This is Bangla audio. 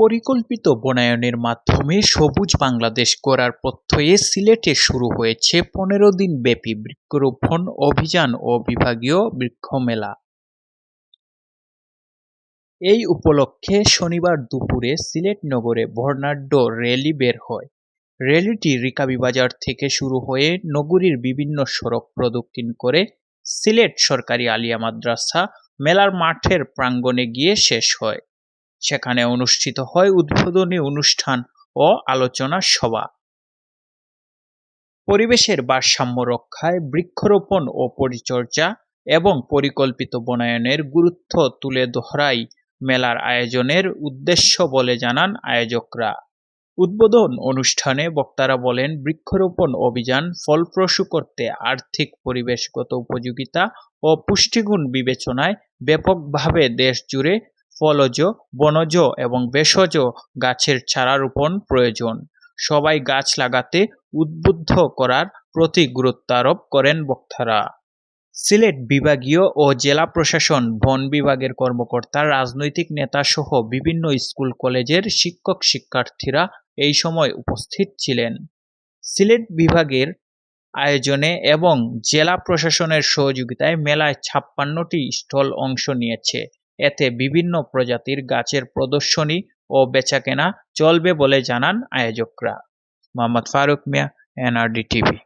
পরিকল্পিত বনায়নের মাধ্যমে সবুজ বাংলাদেশ গড়ার প্রত্যয়ে সিলেটে শুরু হয়েছে পনেরো দিন ব্যাপী বৃক্ষরোপণ অভিযান ও বিভাগীয় বৃক্ষ মেলা এই উপলক্ষে শনিবার দুপুরে সিলেট নগরে বর্ণাঢ্য র্যালি বের হয়। র্যালিটি রিকাবি বাজার থেকে শুরু হয়ে নগরীর বিভিন্ন সড়ক প্রদক্ষিণ করে সিলেট সরকারি আলিয়া মাদ্রাসা মেলার মাঠের প্রাঙ্গণে গিয়ে শেষ হয়। সেখানে অনুষ্ঠিত হয় উদ্বোধনী অনুষ্ঠান ও আলোচনা সভা। পরিবেশের ভারসাম্য রক্ষায় বৃক্ষরোপণ ও পরিচর্যা এবং পরিকল্পিত বনায়নের গুরুত্ব তুলে ধরাই মেলার আয়োজনের উদ্দেশ্য বলে জানান আয়োজকরা। উদ্বোধন অনুষ্ঠানে বক্তারা বলেন, বৃক্ষরোপণ অভিযান ফলপ্রসূ করতে আর্থিক, পরিবেশগত উপযোগিতা ও পুষ্টিগুণ বিবেচনায় ব্যাপকভাবে দেশ জুড়ে ফলজ, বনজ এবং ভেষজ গাছের চারা রোপণ প্রয়োজন। সবাই গাছ লাগাতে উদ্বুদ্ধ করার প্রতি গুরুত্ব আরোপ করেন বক্তারা। সিলেট বিভাগীয় ও জেলা প্রশাসন, বন বিভাগের কর্মকর্তা, রাজনৈতিক নেতাসহ বিভিন্ন স্কুল কলেজের শিক্ষক শিক্ষার্থীরা এই সময় উপস্থিত ছিলেন। সিলেট বিভাগের আয়োজনে এবং জেলা প্রশাসনের সহযোগিতায় মেলায় ছাপ্পান্নটি স্টল অংশ নিয়েছে। এতে বিভিন্ন প্রজাতির গাছের প্রদর্শনী ও বেচাকেনা চলবে বলে জানান আয়োজকরা মোহাম্মদ ফারুক মিয়া এনআরডি টিভি